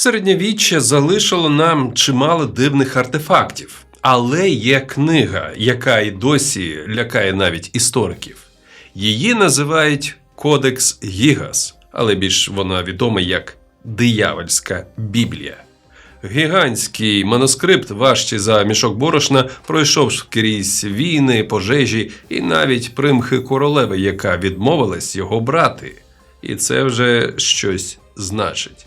Середньовіччя залишило нам чимало дивних артефактів, але є книга, яка й досі лякає навіть істориків. Її називають Кодекс Гігас, але більш вона відома як Диявольська Біблія. Гігантський манускрипт, важчий за мішок борошна, пройшов крізь війни, пожежі і навіть примхи королеви, яка відмовилась його брати. І це вже щось значить.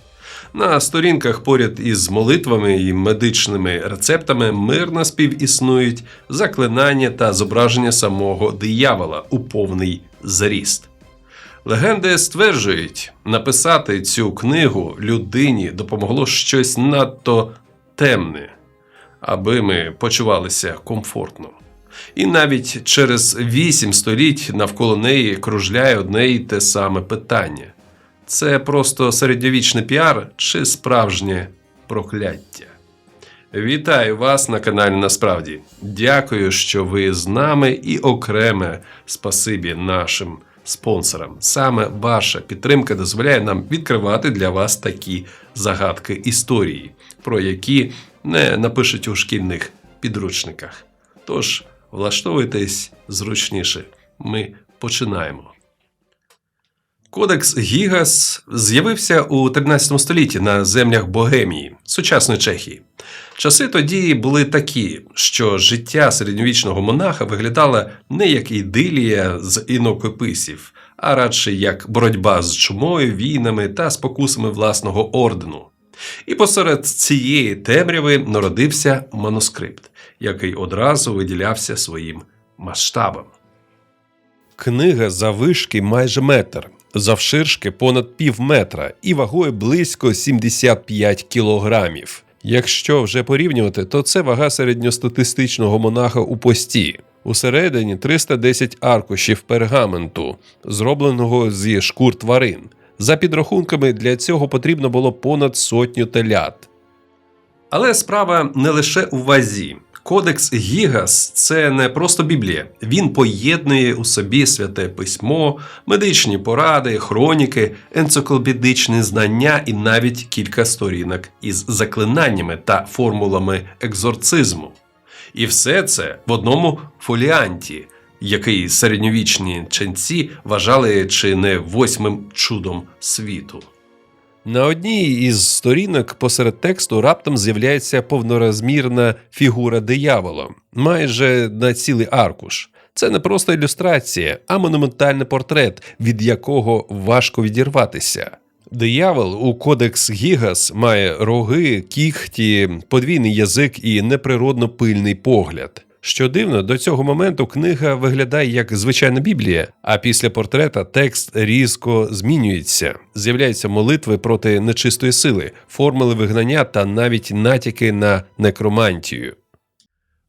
На сторінках поряд із молитвами і медичними рецептами мирно співіснують заклинання та зображення самого диявола у повний зріст. Легенди стверджують, написати цю книгу людині допомогло щось надто темне, аби ми почувалися комфортно. І навіть через вісім століть навколо неї кружляє одне й те саме питання: це просто середньовічний піар чи справжнє прокляття? Вітаю вас на каналі Насправді. Дякую, що ви з нами і окреме спасибі нашим спонсорам. Саме ваша підтримка дозволяє нам відкривати для вас такі загадки історії, про які не напишуть у шкільних підручниках. Тож влаштовуйтесь зручніше. Ми починаємо. Кодекс Гігас з'явився у 13 столітті на землях Богемії, сучасної Чехії. Часи тоді були такі, що життя середньовічного монаха виглядало не як ідилія з інокописів, а радше як боротьба з чумою, війнами та спокусами власного ордену. І посеред цієї темряви народився манускрипт, який одразу виділявся своїм масштабом. Книга завишки майже метр, завширшки понад пів метра і вагою близько 75 кілограмів. Якщо вже порівнювати, то це вага середньостатистичного монаха у пості. Усередині 310 аркушів пергаменту, зробленого зі шкур тварин. За підрахунками, для цього потрібно було понад сотню телят. Але справа не лише у вазі. Кодекс Гігас це не просто Біблія. Він поєднує у собі святе письмо, медичні поради, хроніки, енциклопедичні знання і навіть кілька сторінок із заклинаннями та формулами екзорцизму. І все це в одному фоліанті, який середньовічні ченці вважали чи не восьмим чудом світу. На одній із сторінок посеред тексту раптом з'являється повнорозмірна фігура диявола, майже на цілий аркуш. Це не просто ілюстрація, а монументальний портрет, від якого важко відірватися. Диявол у Кодекс Гігас має роги, кіхті, подвійний язик і неприродно пильний погляд. Що дивно, до цього моменту книга виглядає як звичайна Біблія, а після портрета текст різко змінюється. З'являються молитви проти нечистої сили, формули вигнання та навіть натяки на некромантію.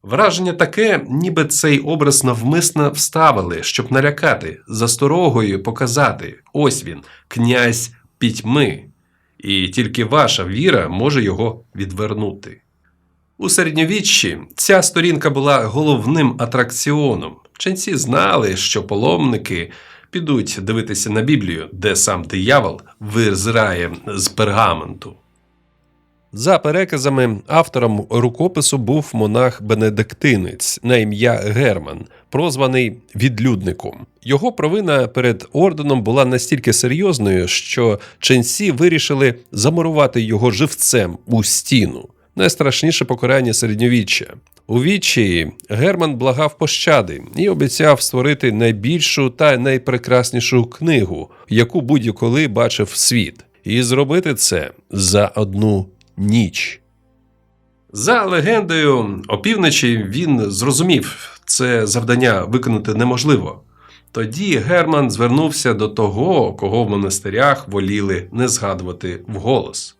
Враження таке, ніби цей образ навмисно вставили, щоб налякати, засторогою показати ось він, князь пітьми, і тільки ваша віра може його відвернути. У середньовіччі ця сторінка була головним атракціоном. Ченці знали, що паломники підуть дивитися на Біблію, де сам диявол визирає з пергаменту. За переказами, автором рукопису був монах Бенедиктинець на ім'я Герман, прозваний відлюдником. Його провина перед орденом була настільки серйозною, що ченці вирішили замурувати його живцем у стіну найстрашніше покарання середньовіччя. У відчаї Герман благав пощади і обіцяв створити найбільшу та найпрекраснішу книгу, яку будь-коли бачив світ, і зробити це за одну ніч. За легендою, опівночі він зрозумів, це завдання виконати неможливо. Тоді Герман звернувся до того, кого в монастирях воліли не згадувати вголос.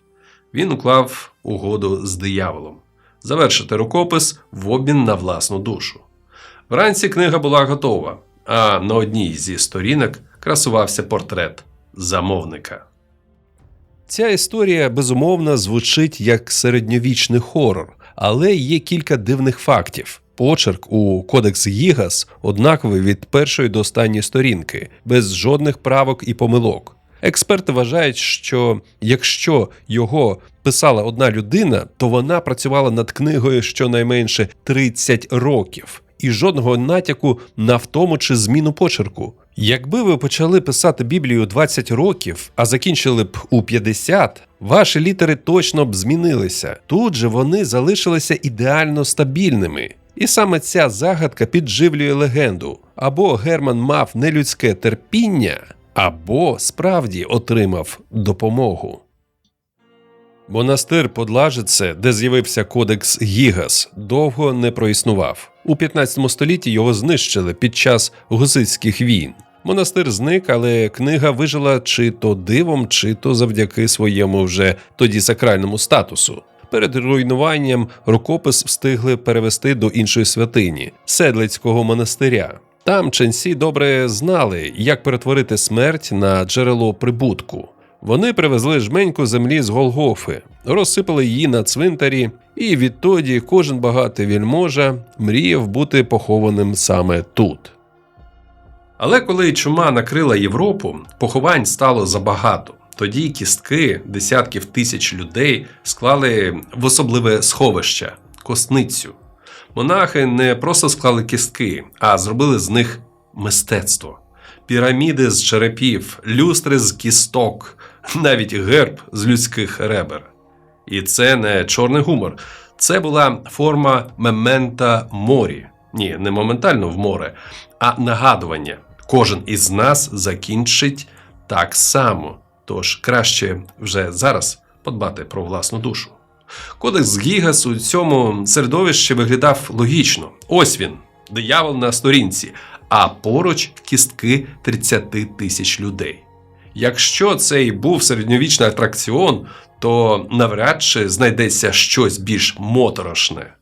Він уклав угоду з дияволом завершити рукопис в обмін на власну душу. Вранці книга була готова, а на одній зі сторінок красувався портрет замовника. Ця історія безумовно звучить як середньовічний хорор, але є кілька дивних фактів. Почерк у Кодекс Гігас однаковий від першої до останньої сторінки, без жодних правок і помилок. Експерти вважають, що якщо його писала одна людина, то вона працювала над книгою щонайменше 30 років і жодного натяку на втому чи зміну почерку. Якби ви почали писати Біблію 20 років, а закінчили б у 50, ваші літери точно б змінилися. Тут же вони залишилися ідеально стабільними. І саме ця загадка підживлює легенду. Або Герман мав нелюдське терпіння, або справді отримав допомогу. Монастир Подлажице, де з'явився кодекс Гігас, довго не проіснував. У 15 столітті його знищили під час гусицьких війн. Монастир зник, але книга вижила чи то дивом, чи то завдяки своєму вже тоді сакральному статусу. Перед руйнуванням рукопис встигли перевести до іншої святині Седлицького монастиря. Там ченці добре знали, як перетворити смерть на джерело прибутку. Вони привезли жменьку землі з Голгофи, розсипали її на цвинтарі, і відтоді кожен багатий вільможа мріяв бути похованим саме тут. Але коли чума накрила Європу, поховань стало забагато. Тоді кістки десятків тисяч людей склали в особливе сховище косницю. Монахи не просто склали кістки, а зробили з них мистецтво. Піраміди з черепів, люстри з кісток, навіть герб з людських ребер. І це не чорний гумор, це була форма мемента морі. Ні, не моментально в море, а нагадування. Кожен із нас закінчить так само. Тож краще вже зараз подбати про власну душу. Кодекс Гігас у цьому середовищі виглядав логічно. Ось він, диявол на сторінці, а поруч кістки 30 тисяч людей. Якщо це і був середньовічний атракціон, то навряд чи знайдеться щось більш моторошне.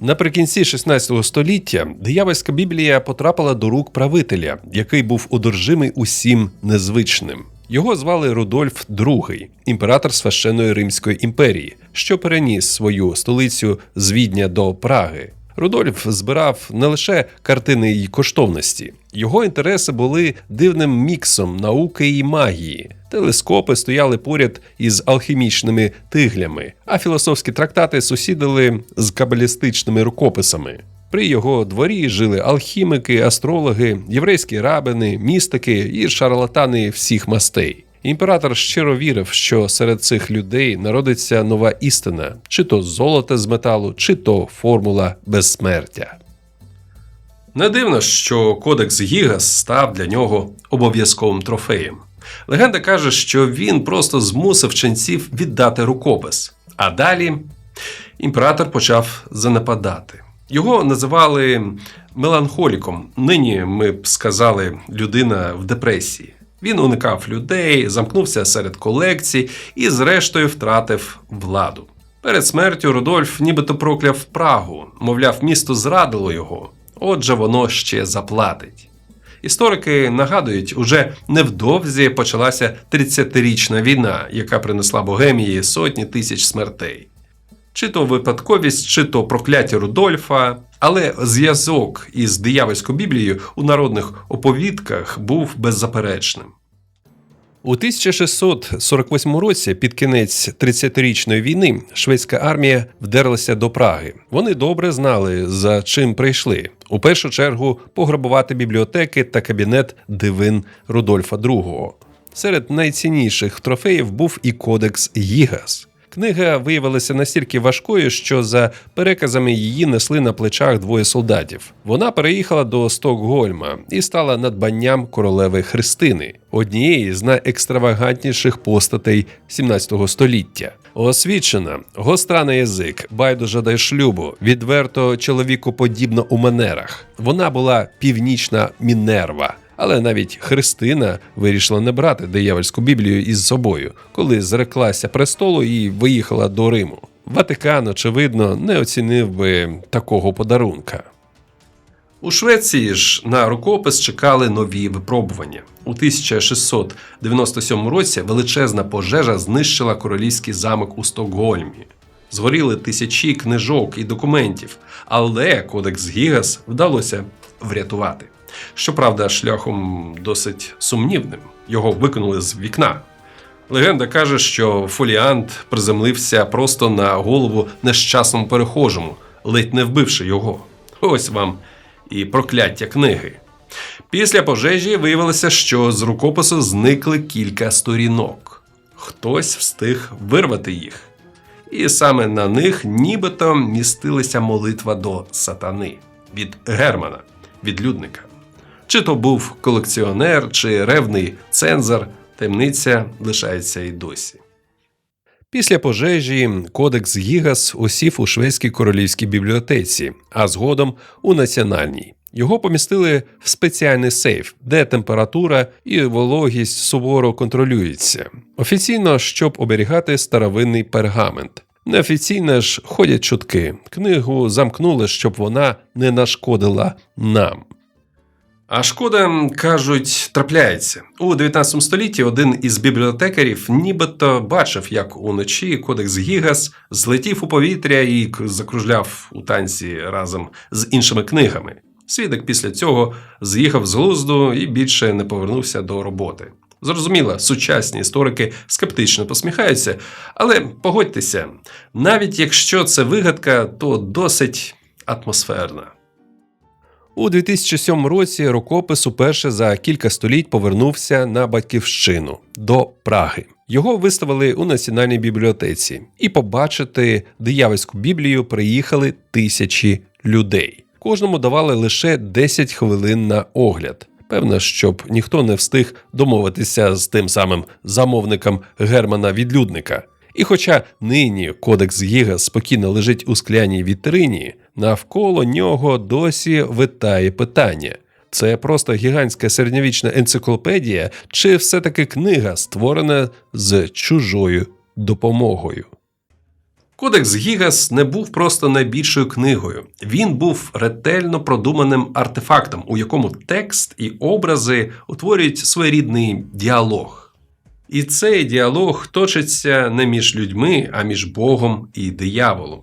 Наприкінці 16 століття диявольська біблія потрапила до рук правителя, який був одержимий усім незвичним. Його звали Рудольф II, імператор священної Римської імперії, що переніс свою столицю з Відня до Праги. Рудольф збирав не лише картини й коштовності, його інтереси були дивним міксом науки і магії. Телескопи стояли поряд із алхімічними тиглями, а філософські трактати сусідили з кабалістичними рукописами. При його дворі жили алхімики, астрологи, єврейські рабини, містики і шарлатани всіх мастей. Імператор щиро вірив, що серед цих людей народиться нова істина, чи то золото з металу, чи то формула безсмертя. Не дивно, що кодекс Гігас став для нього обов'язковим трофеєм. Легенда каже, що він просто змусив ченців віддати рукопис. А далі імператор почав занепадати. Його називали меланхоліком. Нині ми б сказали людина в депресії. Він уникав людей, замкнувся серед колекцій і, зрештою, втратив владу. Перед смертю Рудольф нібито прокляв Прагу, мовляв, місто зрадило його, отже, воно ще заплатить. Історики нагадують, уже невдовзі почалася 30-річна війна, яка принесла Богемії сотні тисяч смертей. Чи то випадковість, чи то прокляття Рудольфа, але зв'язок із диявольською біблією у народних оповідках був беззаперечним. У 1648 році, під кінець 30-річної війни, шведська армія вдерлася до Праги. Вони добре знали, за чим прийшли. У першу чергу пограбувати бібліотеки та кабінет дивин Рудольфа II. Серед найцінніших трофеїв був і кодекс Гігас. Книга виявилася настільки важкою, що за переказами її несли на плечах двоє солдатів. Вона переїхала до Стокгольма і стала надбанням королеви Христини, однієї з найекстравагантніших постатей 17 століття. Освічена, гостра на язик, байдужа до шлюбу, відверто чоловіку подібна у манерах. Вона була північна Мінерва. Але навіть Христина вирішила не брати диявольську біблію із собою, коли зреклася престолу і виїхала до Риму. Ватикан, очевидно, не оцінив би такого подарунка. У Швеції ж на рукопис чекали нові випробування. У 1697 році величезна пожежа знищила королівський замок у Стокгольмі. Згоріли тисячі книжок і документів, але кодекс Гігас вдалося врятувати. Щоправда, шляхом досить сумнівним. Його викинули з вікна. Легенда каже, що фоліант приземлився просто на голову нещасному перехожому, ледь не вбивши його. Ось вам і прокляття книги. Після пожежі виявилося, що з рукопису зникли кілька сторінок. Хтось встиг вирвати їх. І саме на них нібито містилася молитва до сатани від Германа, відлюдника. Чи то був колекціонер, чи ревний цензор, таємниця лишається і досі. Після пожежі кодекс Гігас осів у шведській королівській бібліотеці, а згодом у національній. Його помістили в спеціальний сейф, де температура і вологість суворо контролюються. Офіційно, щоб оберігати старовинний пергамент. Неофіційно ж ходять чутки. Книгу замкнули, щоб вона не нашкодила нам. А шкода, кажуть, трапляється. У 19 столітті один із бібліотекарів нібито бачив, як уночі кодекс Гігас злетів у повітря і закружляв у танці разом з іншими книгами. Свідок після цього з'їхав з глузду і більше не повернувся до роботи. Зрозуміло, сучасні історики скептично посміхаються, але погодьтеся, навіть якщо це вигадка, то досить атмосферна. У 2007 році рукопис уперше за кілька століть повернувся на батьківщину до Праги. Його виставили у національній бібліотеці, і побачити диявольську біблію приїхали тисячі людей. Кожному давали лише 10 хвилин на огляд. Певно, щоб ніхто не встиг домовитися з тим самим замовником Германа Відлюдника. І хоча нині кодекс Гіга спокійно лежить у скляній вітрині, навколо нього досі витає питання: це просто гігантська середньовічна енциклопедія, чи все-таки книга створена з чужою допомогою? Кодекс Гігас не був просто найбільшою книгою. Він був ретельно продуманим артефактом, у якому текст і образи утворюють своєрідний діалог. І цей діалог точиться не між людьми, а між Богом і дияволом.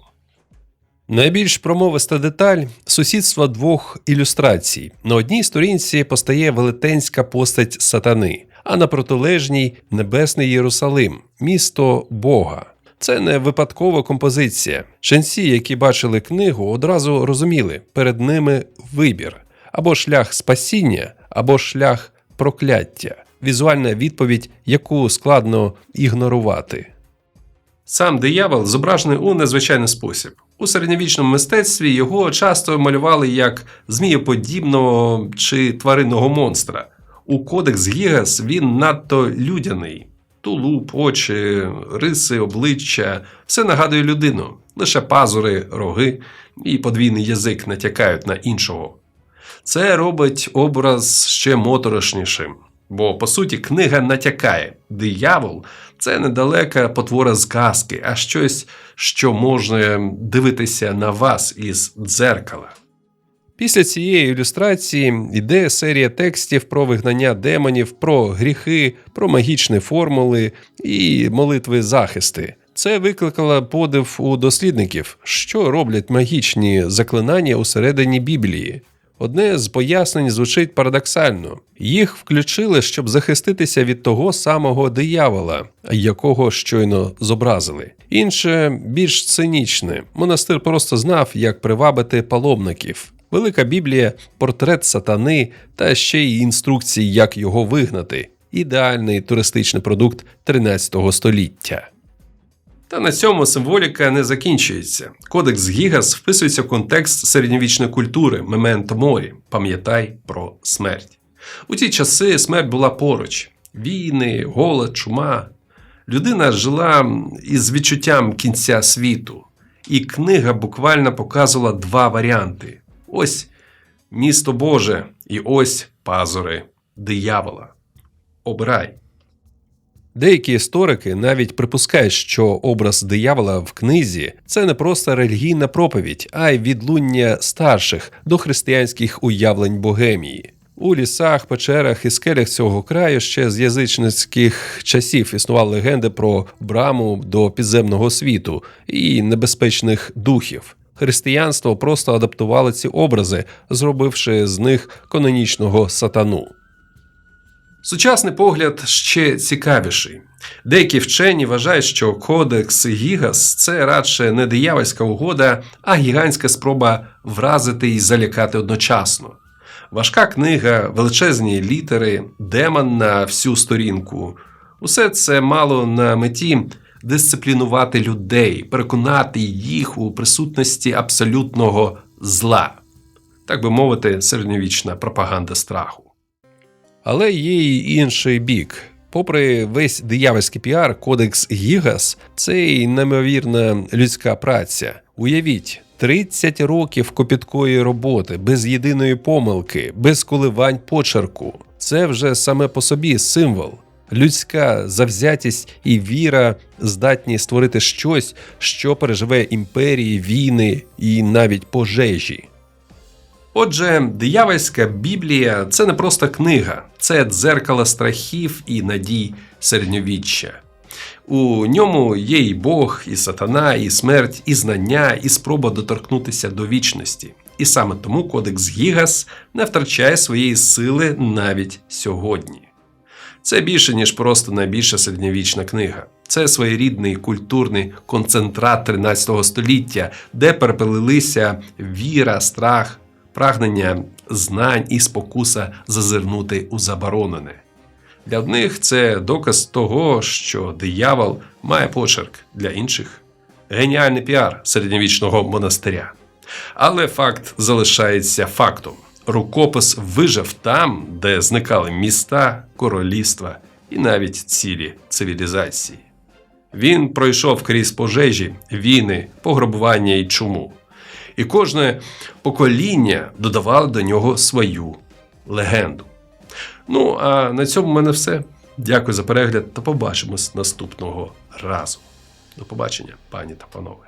Найбільш промовиста деталь сусідство двох ілюстрацій. На одній сторінці постає велетенська постать сатани, а на протилежній небесний Єрусалим, місто Бога. Це не випадкова композиція. Ченці, які бачили книгу, одразу розуміли перед ними вибір або шлях спасіння, або шлях прокляття, візуальна відповідь, яку складно ігнорувати. Сам диявол зображений у незвичайний спосіб. У середньовічному мистецтві його часто малювали як змієподібного чи тваринного монстра. У кодекс Гігас він надто людяний. Тулуб, очі, риси, обличчя все нагадує людину. Лише пазури, роги і подвійний язик натякають на іншого. Це робить образ ще моторошнішим. Бо, по суті, книга натякає: диявол це недалека потвора з казки, а щось, що може дивитися на вас із дзеркала. Після цієї ілюстрації йде серія текстів про вигнання демонів, про гріхи, про магічні формули і молитви захисти. Це викликало подив у дослідників, що роблять магічні заклинання усередині Біблії. Одне з пояснень звучить парадоксально: їх включили, щоб захиститися від того самого диявола, якого щойно зобразили. Інше більш цинічне. Монастир просто знав, як привабити паломників. Велика Біблія, портрет сатани та ще й інструкції, як його вигнати. Ідеальний туристичний продукт 13 століття. Та на цьому символіка не закінчується. Кодекс Гігас вписується в контекст середньовічної культури Мементо морі. Пам'ятай про смерть. У ті часи смерть була поруч: війни, голод, чума. Людина жила із відчуттям кінця світу, і книга буквально показувала два варіанти: ось місто Боже, і ось пазури диявола. Обирай. Деякі історики навіть припускають, що образ диявола в книзі це не просто релігійна проповідь, а й відлуння старших дохристиянських уявлень богемії. У лісах, печерах і скелях цього краю ще з язичницьких часів існували легенди про браму до підземного світу і небезпечних духів. Християнство просто адаптувало ці образи, зробивши з них канонічного сатану. Сучасний погляд ще цікавіший. Деякі вчені вважають, що кодекс Гігас це радше не диявольська угода, а гігантська спроба вразити і залякати одночасно. Важка книга, величезні літери, демон на всю сторінку. Усе це мало на меті дисциплінувати людей, переконати їх у присутності абсолютного зла, так би мовити, середньовічна пропаганда страху. Але є й інший бік. Попри весь диявольський піар, кодекс Гігас це й неймовірна людська праця. Уявіть, 30 років копіткої роботи, без єдиної помилки, без коливань почерку. Це вже саме по собі символ. Людська завзятість і віра здатні створити щось, що переживе імперії, війни і навіть пожежі. Отже, диявольська Біблія це не просто книга, це дзеркало страхів і надій середньовіччя. У ньому є і Бог, і сатана, і смерть, і знання, і спроба доторкнутися до вічності. І саме тому Кодекс Гігас не втрачає своєї сили навіть сьогодні. Це більше, ніж просто найбільша середньовічна книга. Це своєрідний культурний концентрат 13 століття, де переплелися віра, страх, прагнення знань і спокуса зазирнути у заборонене. Для одних це доказ того, що диявол має почерк, для інших геніальний піар середньовічного монастиря. Але факт залишається фактом. Рукопис вижив там, де зникали міста, королівства і навіть цілі цивілізації. Він пройшов крізь пожежі, війни, пограбування і чуму. І кожне покоління додавало до нього свою легенду. Ну, а на цьому в мене все. Дякую за перегляд та побачимось наступного разу. До побачення, пані та панове.